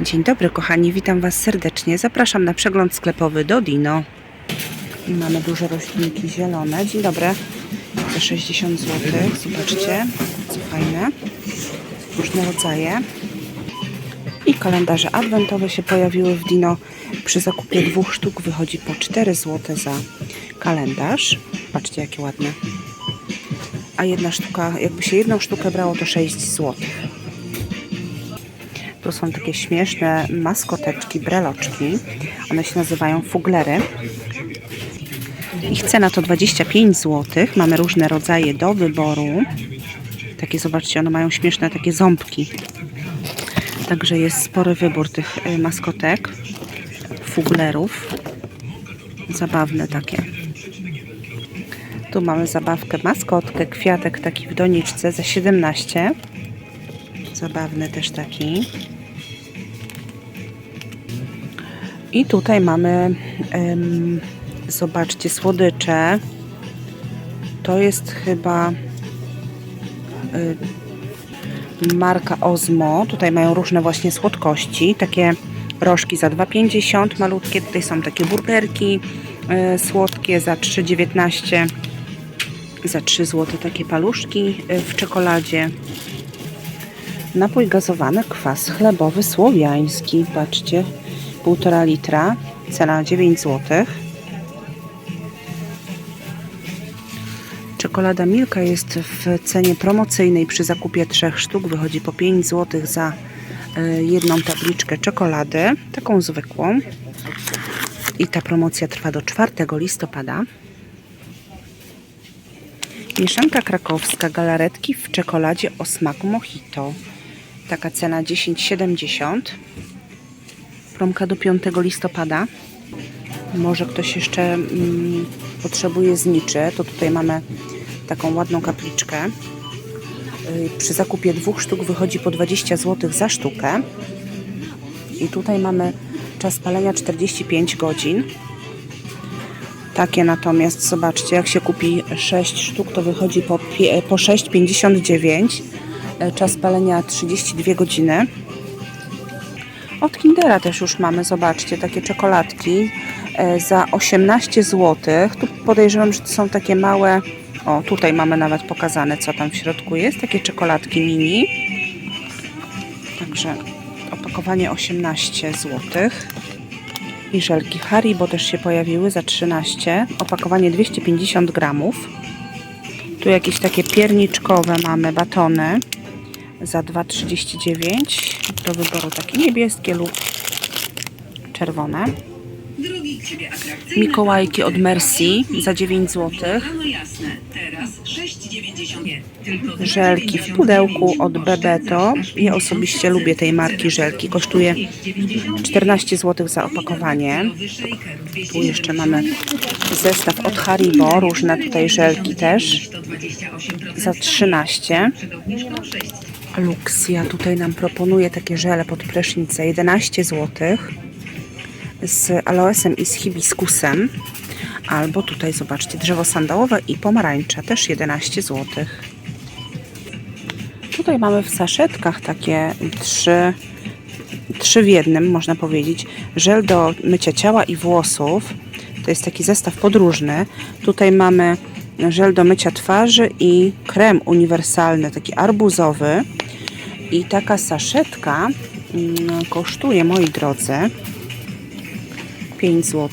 Dzień dobry kochani, witam Was serdecznie. Zapraszam na przegląd sklepowy do Dino. I mamy duże roślinki zielone. Dzień dobry. Za 60 zł. Zobaczcie, co fajne. Różne rodzaje. I kalendarze adwentowe się pojawiły w Dino. Przy zakupie dwóch sztuk wychodzi po 4 zł za kalendarz. Patrzcie, jakie ładne. A jedna sztuka, jakby się jedną sztukę brało, to 6 zł. Tu są takie śmieszne maskoteczki, breloczki. One się nazywają fuglery. Ich cena to 25 zł. Mamy różne rodzaje do wyboru. Takie, zobaczcie, one mają śmieszne takie ząbki. Także jest spory wybór tych y, maskotek, fuglerów. Zabawne takie. Tu mamy zabawkę, maskotkę, kwiatek taki w doniczce za 17. Zabawny też taki. I tutaj mamy, zobaczcie, słodycze. To jest chyba y, marka Ozmo. Tutaj mają różne właśnie słodkości. Takie rożki za 2,50 malutkie. Tutaj są takie burgerki y, słodkie za 3,19 za 3 zł takie paluszki y, w czekoladzie. Napój gazowany, kwas chlebowy słowiański. Patrzcie, 1,5 litra, cena 9 zł. Czekolada Milka jest w cenie promocyjnej przy zakupie trzech sztuk. Wychodzi po 5 zł za y, jedną tabliczkę czekolady, taką zwykłą. I ta promocja trwa do 4 listopada. Mieszanka krakowska galaretki w czekoladzie o smaku mojito. Taka cena 10,70. Promka do 5 listopada. Może ktoś jeszcze mm, potrzebuje zniczy, to tutaj mamy taką ładną kapliczkę. Yy, Przy zakupie dwóch sztuk wychodzi po 20 zł za sztukę. I tutaj mamy czas palenia 45 godzin. Takie natomiast, zobaczcie, jak się kupi 6 sztuk, to wychodzi po, po 6,59. E, Czas palenia 32 godziny. Od Kindera też już mamy, zobaczcie, takie czekoladki e, za 18 zł. Tu podejrzewam, że to są takie małe. O, tutaj mamy nawet pokazane, co tam w środku jest. Takie czekoladki mini. Także opakowanie 18 zł. I żelki Haribo też się pojawiły za 13. Opakowanie 250 gramów. Tu jakieś takie pierniczkowe mamy batony za 2,39 do wyboru takie niebieskie lub czerwone. Mikołajki od Mercy za 9 zł. No jasne, teraz 6,90. Tylko za Żelki w 99 pudełku od Bebeto. Ja osobiście lubię tej marki żelki. Kosztuje 14 zł za opakowanie. Tu jeszcze mamy zestaw od Haribo. Różne tutaj żelki też za 13. Luxia tutaj nam proponuje takie żele pod prysznic za 11 zł z aloesem i z hibiskusem. Albo tutaj zobaczcie drzewo sandałowe i pomarańcza też 11 zł. Tutaj mamy w saszetkach takie trzy, trzy w jednym, można powiedzieć. Żel do mycia ciała i włosów. To jest taki zestaw podróżny. Tutaj mamy żel do mycia twarzy i krem uniwersalny, taki arbuzowy. I taka saszetka mm, kosztuje, moi drodzy, 5 zł.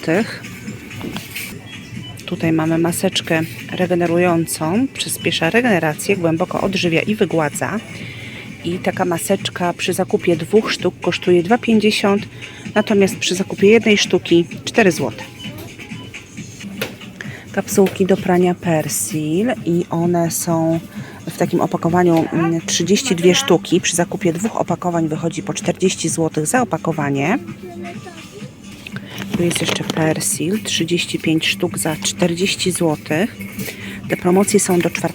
Tutaj mamy maseczkę regenerującą, przyspiesza regenerację, głęboko odżywia i wygładza. I taka maseczka przy zakupie dwóch sztuk kosztuje 2,50, natomiast przy zakupie jednej sztuki 4 zł. Kapsułki do prania Persil i one są w takim opakowaniu mm, 32 sztuki. Przy zakupie dwóch opakowań wychodzi po 40 zł za opakowanie. Tu jest jeszcze persil, 35 sztuk za 40 zł. Te promocje są do 4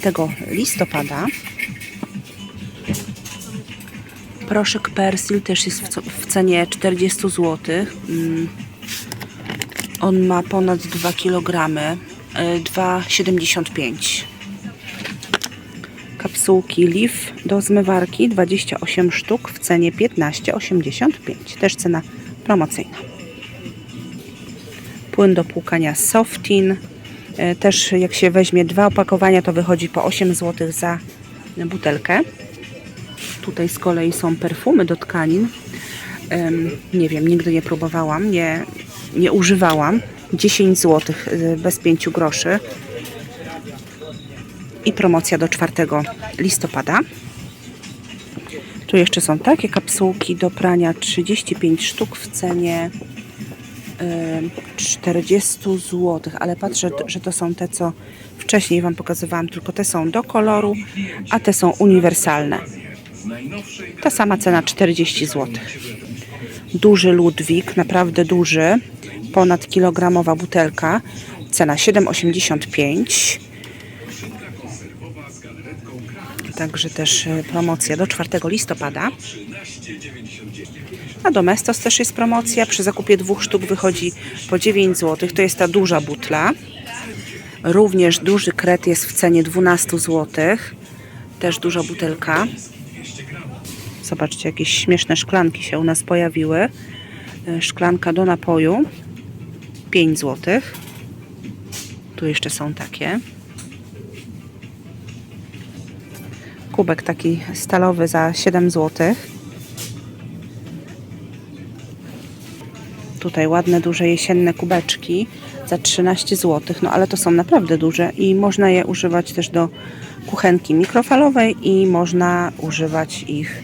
listopada. Proszek persil też jest w, cenie 40 zł. Mm. On ma ponad 2 kg, y, 2,75. Kapsułki Leaf do zmywarki 28 sztuk w cenie 15,85. Też cena promocyjna. Płyn do płukania Softin. E, Też jak się weźmie dwa opakowania, to wychodzi po 8 zł za butelkę. Tutaj z kolei są perfumy do tkanin. Nie wiem, nigdy nie próbowałam, nie, nie używałam. 10 zł bez 5 groszy. I promocja do 4 listopada. Tu jeszcze są takie kapsułki do prania 35 sztuk w cenie em, 40 zł, ale patrzę, że to są te, co wcześniej Wam pokazywałam, tylko te są do koloru, a te są uniwersalne. Ta sama cena 40 zł. Duży Ludwik, naprawdę duży, ponad kilogramowa butelka, cena 7,85. Także też e, promocja do 4 listopada. Na Domestos też jest promocja. Przy zakupie dwóch sztuk wychodzi po 9 zł. To jest ta duża butla. Również duży kret jest w cenie 12 zł. Też duża butelka. Zobaczcie, jakieś śmieszne szklanki się u nas pojawiły. E, Szklanka do napoju 5 zł. Tu jeszcze są takie. Kubek taki stalowy za 7 zł. Tutaj ładne, duże jesienne kubeczki za 13 zł. No ale to są naprawdę duże i można je używać też do kuchenki mikrofalowej i można używać ich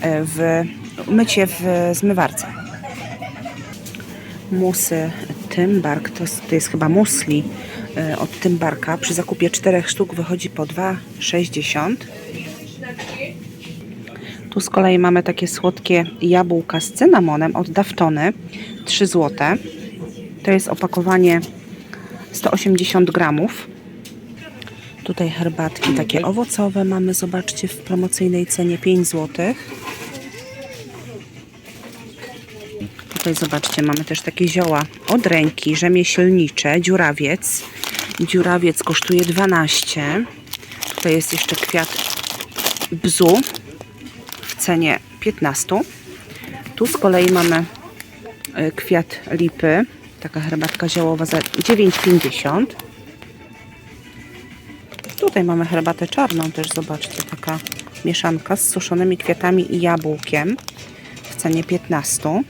e, w mycie w zmywarce. Musy Tymbark, to to jest chyba musli od Tymbarka. Przy zakupie 4 sztuk wychodzi po 2,60. Tu z kolei mamy takie słodkie jabłka z cynamonem od Daftony 3 zł. To jest opakowanie 180 gramów. Tutaj herbatki takie owocowe mamy, zobaczcie, w promocyjnej cenie 5 zł. Tutaj zobaczcie, mamy też takie zioła od ręki, rzemieślnicze, dziurawiec. Dziurawiec kosztuje 12. Tutaj jest jeszcze kwiat bzu w cenie 15. Tu z kolei mamy e, kwiat lipy, taka herbatka ziołowa za 9,50. Tutaj mamy herbatę czarną też, zobaczcie, taka mieszanka z suszonymi kwiatami i jabłkiem w cenie 15.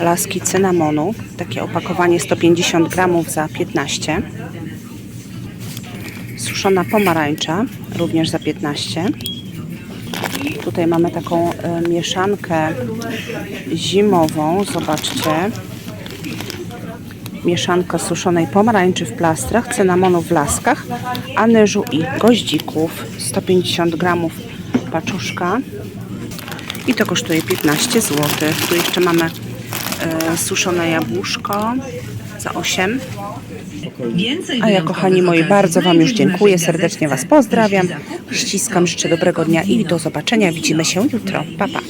Laski cynamonu, takie opakowanie 150 gramów za 15. Suszona pomarańcza, również za 15. Tutaj mamy taką e, mieszankę zimową, zobaczcie. Mieszanka suszonej pomarańczy w plastrach, cynamonu w laskach, anyżu i goździków. 150 gramów paczuszka. I to kosztuje 15 zł. Tu jeszcze mamy suszone jabłuszko za 8. Więcej A ja, kochani moi, bardzo Wam już dziękuję. Serdecznie Was pozdrawiam. Ściskam, życzę dobrego dnia i do zobaczenia. Widzimy się jutro. Pa, pa.